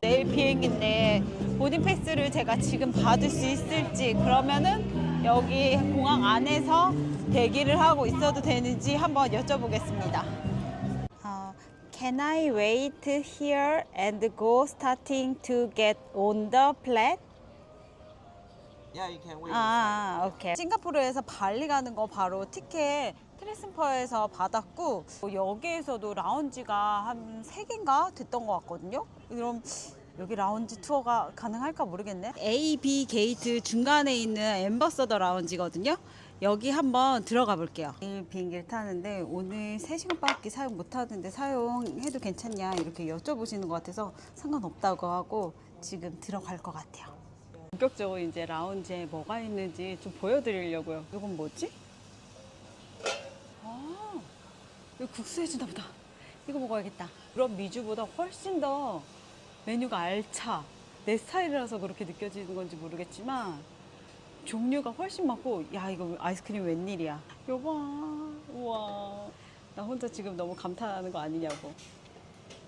내일 비행기인데 보딩 패스를 제가 지금 받을 수 있을지 그러면은 여기 공항 안에서 대기를 하고 있어도 되는지 한번 여쭤보겠습니다. 어, can I wait here and go starting to get on the plane? Yeah, you can wait. 아, 오케이. 싱가포르에서 발리 가는 거 바로 티켓 트레스퍼에서 받았고 여기에서도 라운지가 한 세개인가 됐던 것 같거든요. 그럼 여기 라운지 투어가 가능할까 모르겠네. A, B 게이트 중간에 있는 엠버서더 라운지거든요. 여기 한번 들어가 볼게요. 내일 비행기를 타는데 오늘 3시간밖에 사용 못 하는데 사용해도 괜찮냐 이렇게 여쭤보시는 것 같아서 상관없다고 하고 지금 들어갈 것 같아요. 본격적으로 이제 라운지에 뭐가 있는지 좀 보여드리려고요. 이건 뭐지? 아, 이거 국수 해준다 보다. 이거 먹어야겠다. 유럽 미주보다 훨씬 더 메뉴가 알차. 내 스타일이라서 그렇게 느껴지는 건지 모르겠지만 종류가 훨씬 많고 야 이거 아이스크림 웬일이야. 여봐. 우와. 나 혼자 지금 너무 감탄하는 거 아니냐고.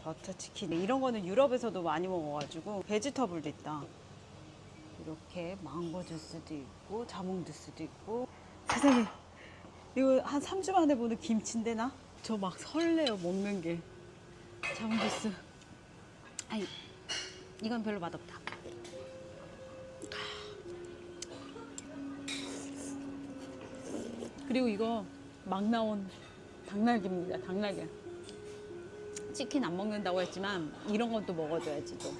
버터 치킨 이런 거는 유럽에서도 많이 먹어가지고 베지터블도 있다. 이렇게 망고 주스도 있고 자몽 주스도 있고 세상에 이거 한 3주 만에 보는 김치인데 나? 저 막 설레요 먹는 게. 자몽 주스. 아니 이건 별로 맛없다. 그리고 이거 막 나온 닭날개입니다 닭날개. 치킨 안 먹는다고 했지만 이런 건또 먹어줘야지 또.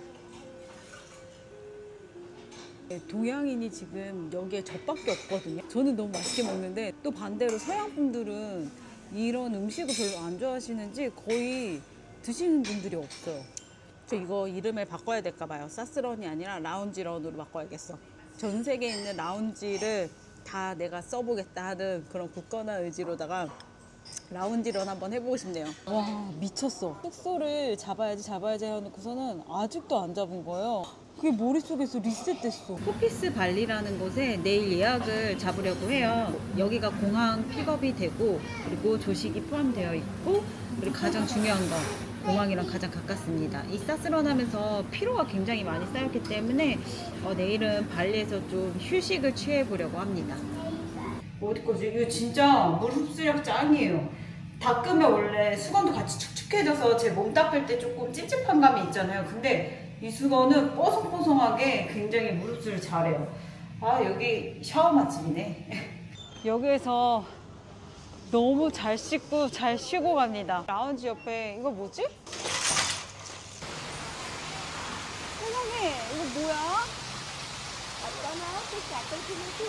네, 동양인이 지금 여기에 저밖에 없거든요. 저는 너무 맛있게 먹는데 또 반대로 서양 분들은 이런 음식을 별로 안 좋아하시는지 거의 드시는 분들이 없어요. 저 이거 이름을 바꿔야 될까 봐요. 사스런이 아니라 라운지런으로 바꿔야겠어. 전 세계에 있는 라운지를 다 내가 써보겠다 하는 그런 굳건한 의지로다가 라운지런 한번 해보고 싶네요. 와 미쳤어. 숙소를 잡아야지 잡아야지 해놓고서는 아직도 안 잡은 거예요. 그게 머릿속에서 리셋됐어. 포피스 발리라는 곳에 내일 예약을 잡으려고 해요. 여기가 공항 픽업이 되고 그리고 조식이 포함되어 있고 그리고 가장 중요한 건 공항이랑 가장 가깝습니다. 이 사스런 하면서 피로가 굉장히 많이 쌓였기 때문에 어, 내일은 발리에서 좀 휴식을 취해 보려고 합니다. 어디 거지? 이거 진짜 물 흡수력 짱이에요. 닦으면 원래 수건도 같이 축축해져서 제 몸 닦을 때 조금 찝찝한 감이 있잖아요. 근데 이 수건은 뽀송뽀송하게 굉장히 물 흡수를 잘해요. 아 여기 샤워 맛집이네. 여기에서 너무 잘 씻고 잘 쉬고 갑니다. 라운지 옆에 이거 뭐지? 세상에 이거 뭐야?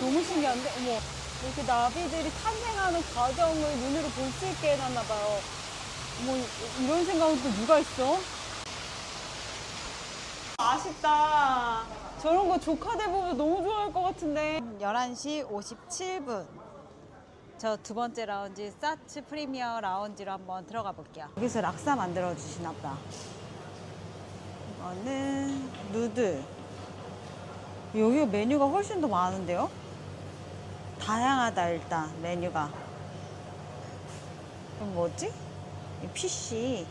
너무 신기한데? 어머 이렇게 나비들이 탄생하는 과정을 눈으로 볼 수 있게 해놨나 봐요. 이- 이런 생각은 또 누가 있어? 아쉽다. 저런 거 조카들 보면 너무 좋아할 것 같은데. 11시 57분. 저 두 번째 라운지 사츠 프리미어 라운지로 한번 들어가 볼게요. 여기서 락사 만들어 주시나 보다. 이거는 누들. 여기가 메뉴가 훨씬 더 많은데요? 다양하다 일단 메뉴가. 그럼 뭐지? 이 PC.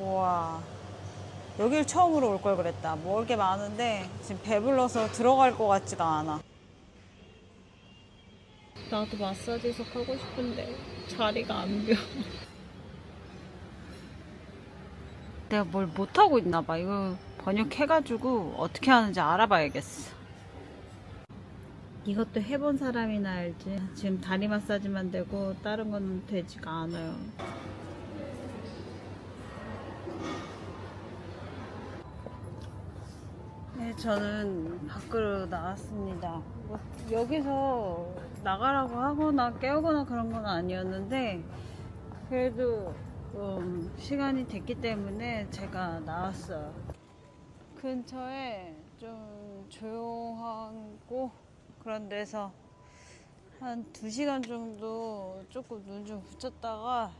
우와. 여길 처음으로 올 걸 그랬다. 먹을 게 많은데 지금 배불러서 들어갈 것 같지가 않아. 나도 마사지석 하고 싶은데 자리가 안 비어. 내가 뭘 못하고 있나 봐. 이거 번역해가지고 어떻게 하는지 알아봐야겠어. 이것도 해본 사람이나 알지. 지금 다리 마사지만 되고 다른 건 되지가 않아요. 저는 밖으로 나왔습니다. 뭐, 여기서 나가라고 하거나 깨우거나 그런 건 아니었는데, 그래도 좀 시간이 됐기 때문에 제가 나왔어요. 근처에 좀 조용하고 그런 데서 한 두시간 정도 조금 눈 좀 붙였다가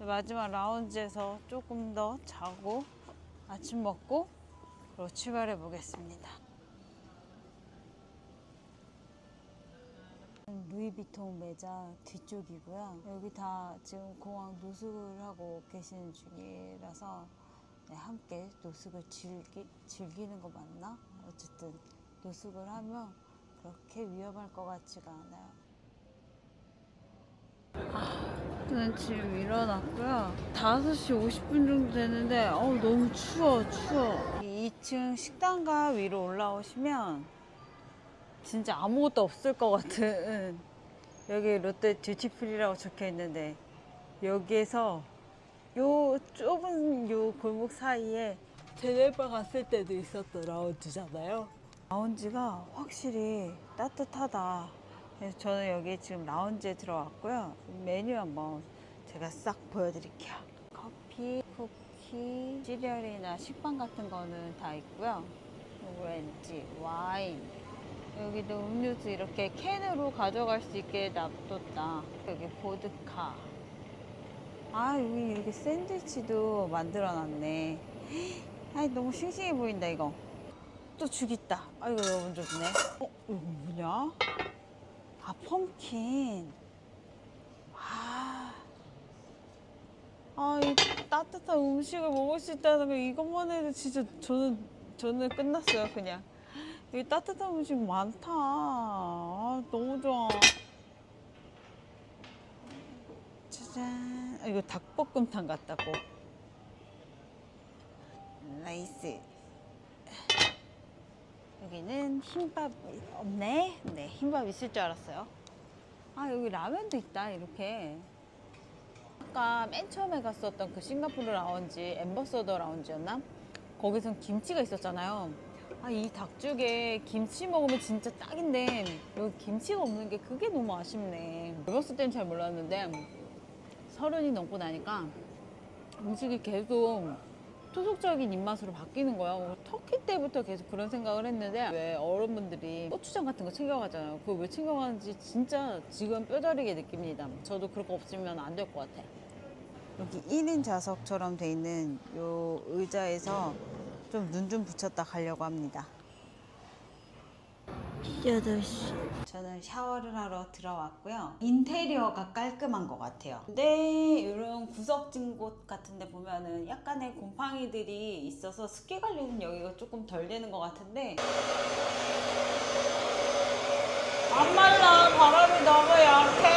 마지막 라운지에서 조금 더 자고 아침 먹고 그리고 출발해 보겠습니다. 루이비통 매장 뒤쪽이고요. 여기 다 지금 공항 노숙을 하고 계시는 중이라서 네, 함께 노숙을 즐기, 즐기는 거 맞나? 어쨌든 노숙을 하면 그렇게 위험할 것 같지가 않아요. 저는 지금 일어났고요. 5시 50분 정도 되는데 어우 너무 추워 추워. 2층 식당가 위로 올라오시면 진짜 아무것도 없을 것 같은 여기 롯데 듀티프리라고 적혀 있는데 여기에서 요 좁은 요 골목 사이에 제네바 갔을 때도 있었던 라운지잖아요. 라운지가 확실히 따뜻하다. 그래서 저는 여기 지금 라운지에 들어왔고요. 메뉴 한번 제가 싹 보여드릴게요. 커피, 쿠 키, 시리얼이나 식빵 같은 거는 다 있고요. 왠지 와인. 여기도 음료수 이렇게 캔으로 가져갈 수 있게 놔뒀다. 여기 보드카. 아 여기 이렇게 샌드위치도 만들어 놨네. 아이 너무 싱싱해 보인다 이거. 또죽 있다. 아이고 너무 좋네. 어 이거 뭐냐? 아 펌킨. 아, 이 따뜻한 음식을 먹을 수 있다는 거 이것만 해도 진짜 저는 저는 끝났어요 그냥. 여기 따뜻한 음식 많다. 아, 너무 좋아. 짜잔. 아, 이거 닭볶음탕 같다고. 나이스. 여기는 흰밥 없네? 네, 흰밥 있을 줄 알았어요. 아, 여기 라면도 있다, 이렇게. 아까 맨 처음에 갔었던 그 싱가포르 라운지, 엠버서더 라운지였나? 거기선 김치가 있었잖아요. 아, 이 닭죽에 김치 먹으면 진짜 딱인데, 여기 김치가 없는 게 그게 너무 아쉽네. 어렸을 땐 잘 몰랐는데, 서른이 넘고 나니까 음식이 계속 토속적인 입맛으로 바뀌는 거야. 뭐 터키 때부터 계속 그런 생각을 했는데 왜 어른분들이 고추장 같은 거 챙겨가잖아요. 그거 왜 챙겨가는지 진짜 지금 뼈저리게 느낍니다. 저도 그런 거 없으면 안 될 것 같아. 여기 1인 좌석처럼 돼 있는 요 의자에서 좀 눈좀 붙였다 가려고 합니다. 8시. 저는 샤워를 하러 들어왔고요. 인테리어가 깔끔한 것 같아요. 근데 이런 구석진 곳 같은 데 보면은 약간의 곰팡이들이 있어서 습기 관리는 여기가 조금 덜 되는 것 같은데 안 말라 바람이 너무 약해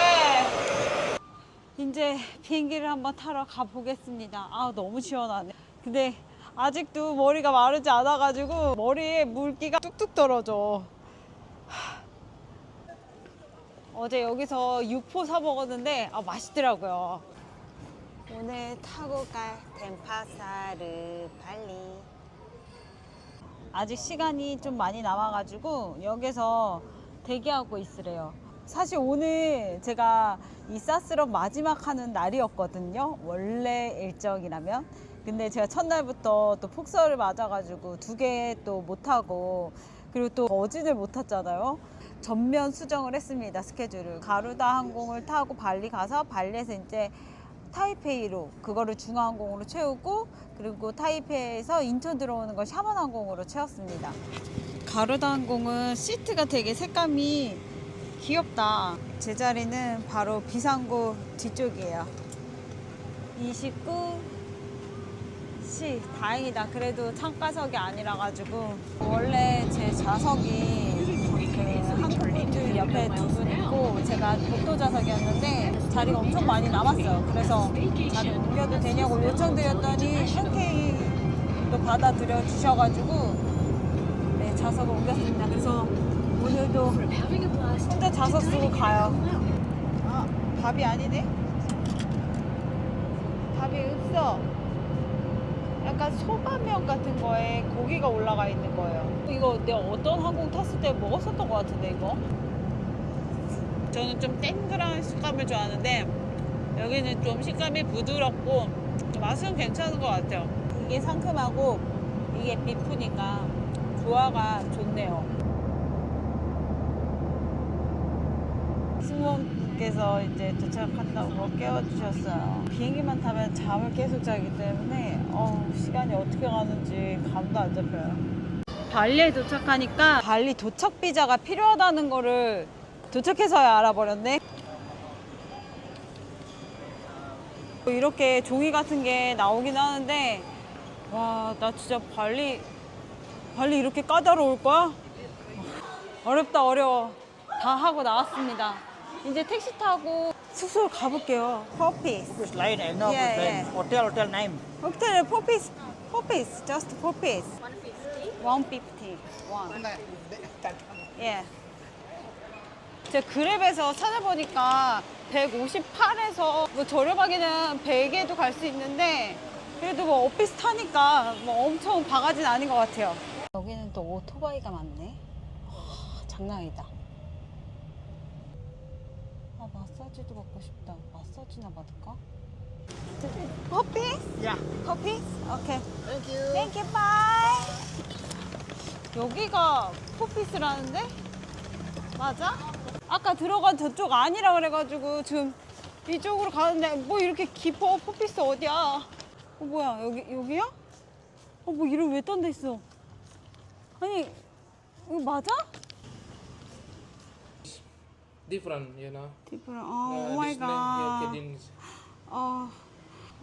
이제 비행기를 한번 타러 가보겠습니다 아 너무 시원하네 근데 아직도 머리가 마르지 않아가지고 머리에 물기가 뚝뚝 떨어져 어제 여기서 육포 사 먹었는데 아 맛있더라고요. 오늘 타고 갈 덴파사르 발리. 아직 시간이 좀 많이 남아가지고 여기서 대기하고 있으래요. 사실 오늘 제가 이 사스럽 마지막 하는 날이었거든요. 원래 일정이라면. 근데 제가 첫날부터 또 폭설을 맞아가지고 두 개 또 못하고 그리고 또 어진을 못 탔잖아요. 전면 수정을 했습니다. 스케줄을. 가루다 항공을 타고 발리 가서 발리에서 이제 타이페이로 그거를 중화항공으로 채우고 그리고 타이페이에서 인천 들어오는 걸 샤먼 항공으로 채웠습니다. 가루다 항공은 시트가 되게 색감이 귀엽다. 제 자리는 바로 비상구 뒤쪽이에요. 29 시 다행이다. 그래도 창가석이 아니라 가지고 원래 제 좌석이 그 한국분들 옆에 두 분 있고 제가 복도 좌석이었는데 자리가 엄청 많이 남았어요. 그래서 자리 옮겨도 되냐고 요청드렸더니 흔쾌히도 받아들여 주셔가지고 네 좌석을 옮겼습니다. 그래서 오늘도 혼자 좌석 쓰고 가요. 아 밥이 아니네. 밥이 없어. 약간 소바면 같은 거에 고기가 올라가 있는 거예요. 이거 내가 어떤 항공 탔을 때 먹었었던 것 같은데 이거. 저는 좀 땡그란 식감을 좋아하는데 여기는 좀 식감이 부드럽고 맛은 괜찮은 것 같아요. 이게 상큼하고 이게 비프니까 조화가 좋네요. 승무원 께서 이제 도착한다고 깨워주셨어요. 비행기만 타면 잠을 계속 자기 때문에 어우, 시간이 어떻게 가는지 감도 안 잡혀요. 발리에 도착하니까 발리 도착 비자가 필요하다는 거를 도착해서야 알아버렸네. 이렇게 종이 같은 게 나오긴 하는데 와, 나 진짜 발리, 발리 이렇게 까다로울 거야? 어렵다, 어려워. 다 하고 나왔습니다. 이제 택시 타고 숙소로 가볼게요. 퍼피스. Which line I know Yeah, line. yeah. Hotel, hotel name. 호텔에 퍼피스, 퍼피스, just 퍼피스. 150. 150. 예. 제가 그랩에서 찾아보니까 158에서 뭐 저렴하게는 100에도 갈 수 있는데 그래도 뭐 오피스 타니까 뭐 엄청 바가지는 아닌 것 같아요. 여기는 또 오토바이가 많네. 와, 장난 아니다. 아 마사지도 받고 싶다. 마사지나 받을까? 커피? Yeah. 커피? 오케이. Thank you, bye. 여기가 포피스라는데? 맞아? 아까 들어간 저쪽 아니라 그래가지고 지금 이쪽으로 가는데 뭐 이렇게 깊어? 포피스 어디야? 어 뭐야 여기 여기야? 어뭐 이름 왜 딴 데 있어? 아니 이거 맞아? Different, you know. 디프라 Uh, 어 마이 this name here. 어.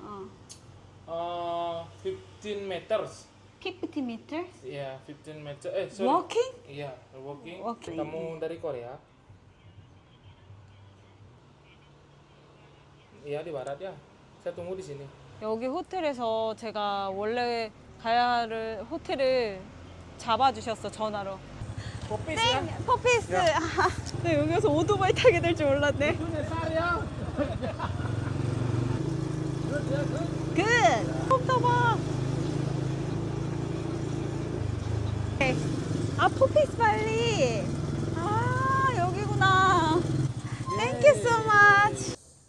어. Uh, 15 meters. 50 meter? Yeah, 15 meter. Eh, sorry. Walking? Iya, walking. Walking. Kamu dari Korea? Iya di barat ya. Saya tunggu di sini. 여기 호텔에서 제가 원래 가야 할 호텔을 잡아주셨어 전화로. Ya. 퍼피스! 네, 여기서 오토바이 타게 될 줄 몰랐네. 굿! 홈터봐! 아, 포피스 발리! 아, 여기구나. Thank.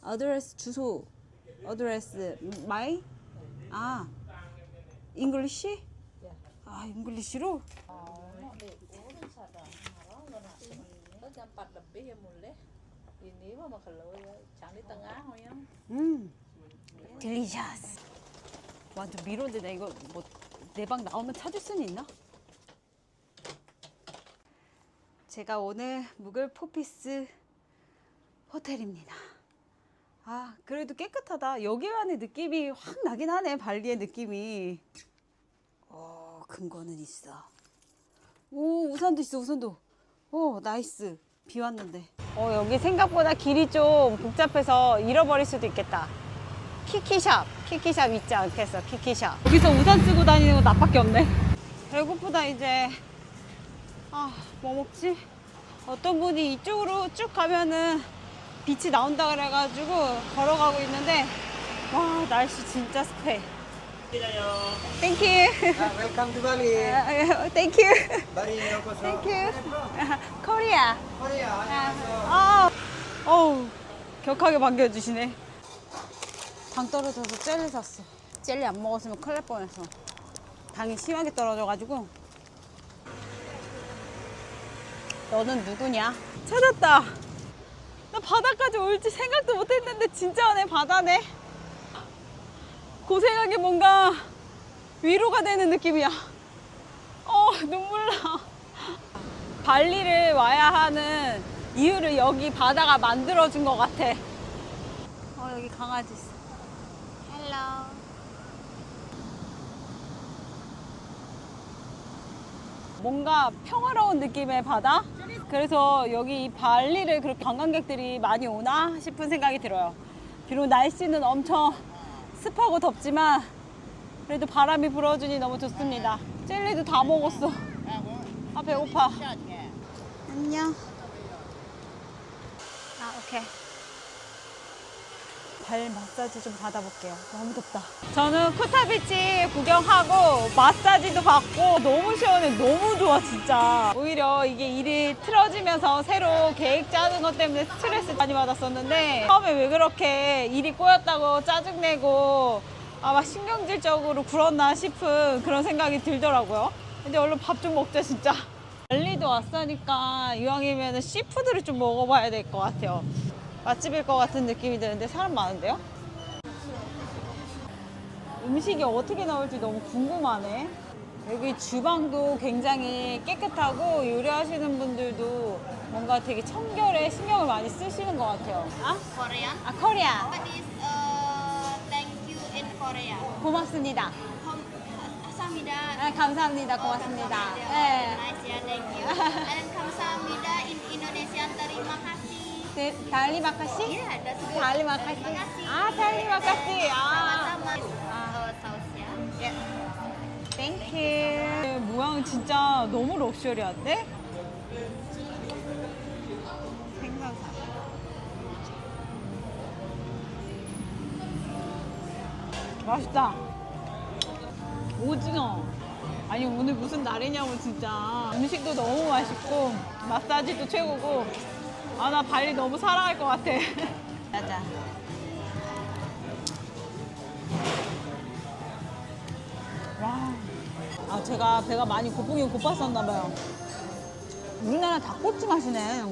어드레스 주소. 어드레스 마이? 아, 잉글리시? 아, 잉글리시로? 4 lebih ya mulai. Ini mah mah kalau ya jam di tengah oh ya. 음, 딜리셔스. 완전 미로인데 나 이거 뭐 내 방 나오면 찾을 수는 있나? 제가 오늘 묵을 포피스 호텔입니다. 아, 그래도 깨끗하다. 여기만의 느낌이 확 나긴 하네, 발리의 느낌이. 어, 근거는 있어. 오, 우산도 있어, 우산도. 오, 나이스. 비 왔는데. 어, 여기 생각보다 길이 좀 복잡해서 잃어버릴 수도 있겠다. 키키샵. 키키샵 있지 않겠어, 키키샵. 여기서 우산 쓰고 다니는 거 나밖에 없네. 배고프다, 이제. 아, 뭐 먹지? 어떤 분이 이쪽으로 쭉 가면은 빛이 나온다 그래가지고 걸어가고 있는데, 와, 날씨 진짜 습해. 땡큐. welcome to Bali. 땡큐. Bali, yokoso. 땡큐. 코리아. Korea. 아, 어우, 격하게 반겨주시네. 당 떨어져서 젤리 샀어. 젤리 안 먹었으면 큰일 날 뻔했어. 당이 심하게 떨어져가지고. 너는 누구냐? 찾았다. 나 바다까지 올지 생각도 못했는데 진짜 오네 바다네. 고생한 게 뭔가 위로가 되는 느낌이야. 어, 눈물 나. 발리를 와야 하는 이유를 여기 바다가 만들어준 것 같아. 어, 여기 강아지 있어. 헬로. 뭔가 평화로운 느낌의 바다? 그래서 여기 이 발리를 그렇게 관광객들이 많이 오나 싶은 생각이 들어요. 비록 날씨는 엄청 습하고 덥지만 그래도 바람이 불어주니 너무 좋습니다. 젤리도 다 먹었어. 아, 배고파. 안녕. 아, 오케이. 발 마사지 좀 받아볼게요. 너무 덥다. 저는 코타비치 구경하고 마사지도 받고 너무 시원해. 너무 좋아, 진짜. 오히려 이게 일이 틀어지면서 새로 계획 짜는 것 때문에 스트레스 많이 받았었는데 처음에 왜 그렇게 일이 꼬였다고 짜증내고 아마 신경질적으로 굴었나 싶은 그런 생각이 들더라고요. 근데 얼른 밥 좀 먹자, 진짜. 발리도 왔으니까 이왕이면 씨푸드를 좀 먹어봐야 될 것 같아요. 맛집일 것 같은 느낌이 드는데 사람 많은데요? 음식이 어떻게 나올지 너무 궁금하네. 여기 주방도 굉장히 깨끗하고 요리하시는 분들도 뭔가 되게 청결에 신경을 많이 쓰시는 것 같아요. 아? Korean. 아, 코리아. What is uh, thank you in Korea? 고맙습니다. Hom- 아, 감사합니다. 고맙습니다. 네. Ya, thank you. And in Indonesian terima kasih. 네, 달리 마카시? Iya, that's good. 달리 마카시? Terima kasih. 아, 달리 마카시. 아. Sama-sama. Oh, sausnya. Ya. 땡큐. 모양 진짜 너무 럭셔리한데? 맛있다. 오징어. 아니 오늘 무슨 날이냐고 진짜. 음식도 너무 맛있고 마사지도 최고고. 아 나 발리 너무 사랑할 것 같아. 맞아. 와. 아, 제가 배가 많이 고프긴 고팠었나 봐요. 우리나라 닭꼬치 맛이네.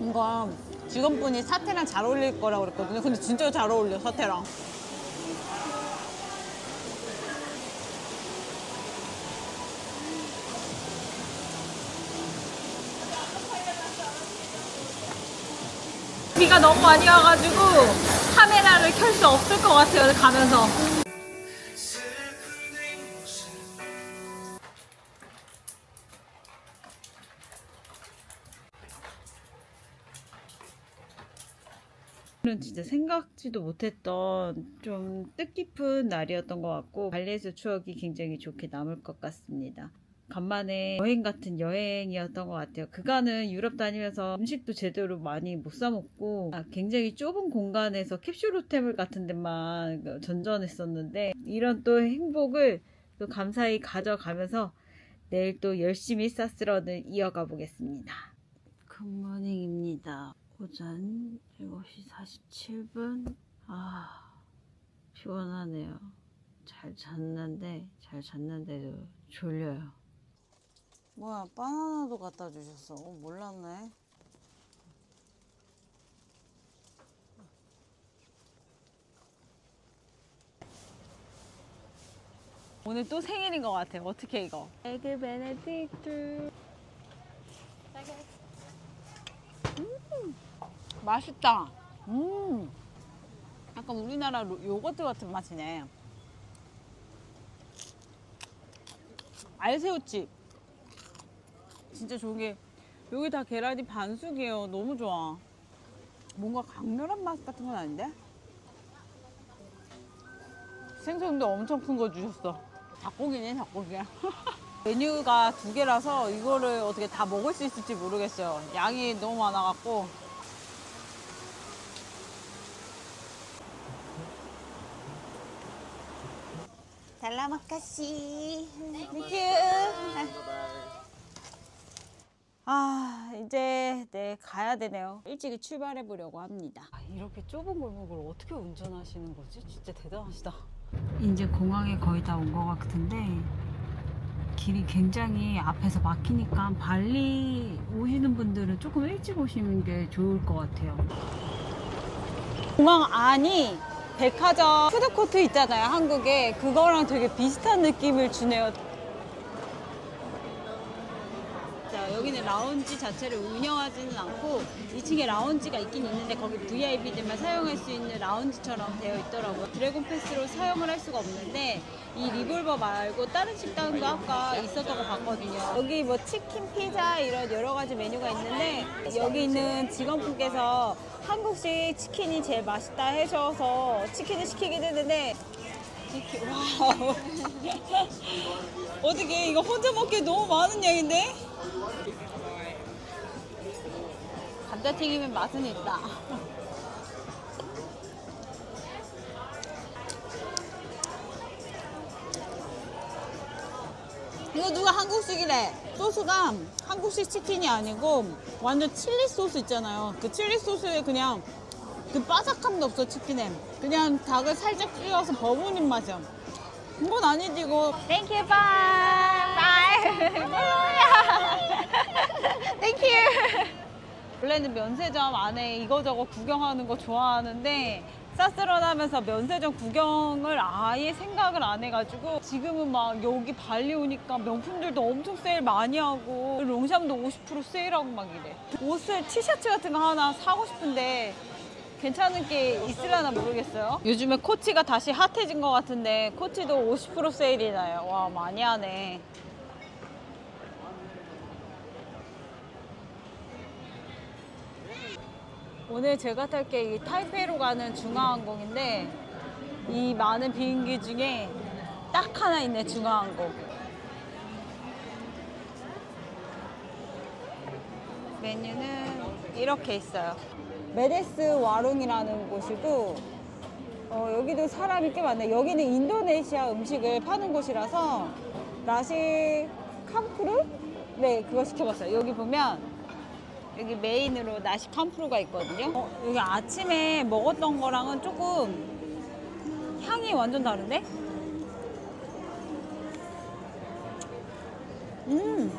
이거 직원분이 사태랑 잘 어울릴 거라고 그랬거든요. 근데 진짜 잘 어울려, 사태랑. 너무 많이 와가지고 카메라를 켤 수 없을 것 같아요, 가면서. 오늘은 진짜 생각지도 못했던 좀 뜻깊은 날이었던 것 같고 발리에서 추억이 굉장히 좋게 남을 것 같습니다. 간만에 여행 같은 여행이었던 것 같아요. 그간은 유럽 다니면서 음식도 제대로 많이 못 사 먹고 아, 굉장히 좁은 공간에서 캡슐 호텔 같은 데만 전전했었는데 이런 또 행복을 또 감사히 가져가면서 내일 또 열심히 사스러는 이어가 보겠습니다. 굿모닝입니다. 오전 7시 47분. 아, 피곤하네요. 잘 잤는데, 잘 잤는데도 졸려요. 뭐야, 바나나도 갖다 주셨어. 어, 몰랐네. 오늘 또 생일인 것 같아. 어떻게 이거? 에그 베네딕트. 맛있다. 음. 약간 우리나라 로- 요거트 같은 맛이네. 알새우칩. 진짜 좋은 게 여기 다 계란이 반숙이에요. 너무 좋아. 뭔가 강렬한 맛 같은 건 아닌데? 생선도 엄청 큰 거 주셨어. 닭고기네, 닭고기야. 메뉴가 두 개라서 이거를 어떻게 다 먹을 수 있을지 모르겠어요. 양이 너무 많아갖고. 달라마카시. 땡큐. 아, 이제 네, 가야 되네요. 일찍 출발해 보려고 합니다. 아, 이렇게 좁은 골목을 어떻게 운전하시는 거지? 진짜 대단하시다. 이제 공항에 거의 다 온 것 같은데 길이 굉장히 앞에서 막히니까 발리 오시는 분들은 조금 일찍 오시는 게 좋을 것 같아요. 공항 안이 백화점 푸드코트 있잖아요, 한국에. 그거랑 되게 비슷한 느낌을 주네요. 여기는 라운지 자체를 운영하지는 않고 2층에 라운지가 있긴 있는데 거기 VIP들만 사용할 수 있는 라운지처럼 되어 있더라고요. 드래곤 패스로 사용을 할 수가 없는데 이 리볼버 말고 다른 식당도 아까 있었던 거 봤거든요. 여기 뭐 치킨, 피자 이런 여러 가지 메뉴가 있는데 여기 있는 직원분께서 한국식 치킨이 제일 맛있다 하셔서 치킨을 시키긴 했는데 와우. 어떻게 이거 혼자 먹기 너무 많은 양인데? 감자튀김엔 맛은 있다. 이거 누가 한국식이래. 소스가 한국식 치킨이 아니고 완전 칠리 소스 있잖아요. 그 칠리 소스에 그냥 그 바삭함도 없어 치킨에. 그냥 닭을 살짝 찍어서 버무린 맛이야. 이건 아니지 이거. Thank you, bye. Bye. Thank you. 원래는 면세점 안에 이거저거 구경하는 거 좋아하는데 사스런 하면서 면세점 구경을 아예 생각을 안 해가지고 지금은 막 여기 발리 오니까 명품들도 엄청 세일 많이 하고 롱샴도 50% 세일하고 막 이래 옷을 티셔츠 같은 거 하나 사고 싶은데 괜찮은 게 있으려나 모르겠어요. 요즘에 코치가 다시 핫해진 것 같은데 코치도 50% 세일이 나요. 와 많이 하네. 오늘 제가 탈 게 이 타이페이로 가는 중앙항공인데 이 많은 비행기 중에 딱 하나 있네 중앙항공. 메뉴는 이렇게 있어요. 메데스 와룽이라는 곳이고 어, 여기도 사람이 꽤 많네. 여기는 인도네시아 음식을 파는 곳이라서 나시 캄푸르? 네, 그거 시켜봤어요. 여기 보면 여기 메인으로 나시 캄푸르가 있거든요. 어, 여기 아침에 먹었던 거랑은 조금 향이 완전 다른데? 음.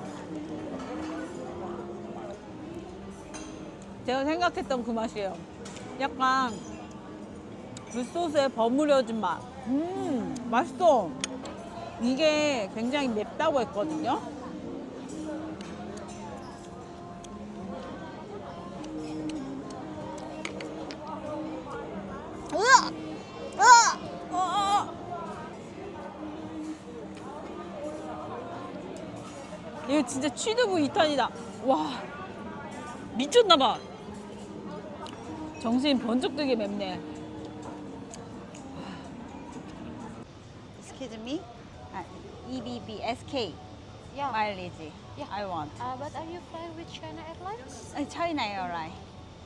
제가 생각했던 그 맛이에요. 약간 굴소스에 버무려진 맛. 음, 맛있어. 이게 굉장히 맵다고 했거든요. 진짜 취두부 2탄이다. 와, 미쳤나봐. 정신 번쩍 들게 맵네. Excuse me. 아, EBB SK Yeah. mileage. Yeah. I want. Uh, but are you flying with China Airlines? 아, China Airline.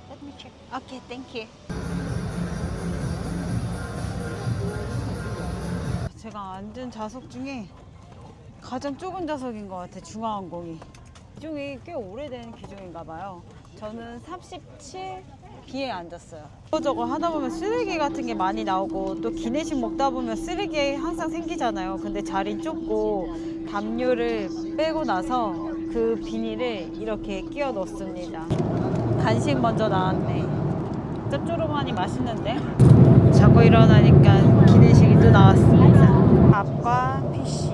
Let me check. Okay, thank you. 제가 앉은 좌석 중에 가장 좁은 좌석인 것 같아 중앙항공이. 기종이 꽤 오래된 기종인가 봐요. 저는 37B에 앉았어요. 저거 하다 보면 쓰레기 같은 게 많이 나오고 또 기내식 먹다 보면 쓰레기 항상 생기잖아요. 근데 자리 좁고 담요를 빼고 나서 그 비닐을 이렇게 끼워 넣습니다. 간식 먼저 나왔네. 짭조름하니 맛있는데? 자고 일어나니까 기내식이 또 나왔습니다. 밥과 피쉬.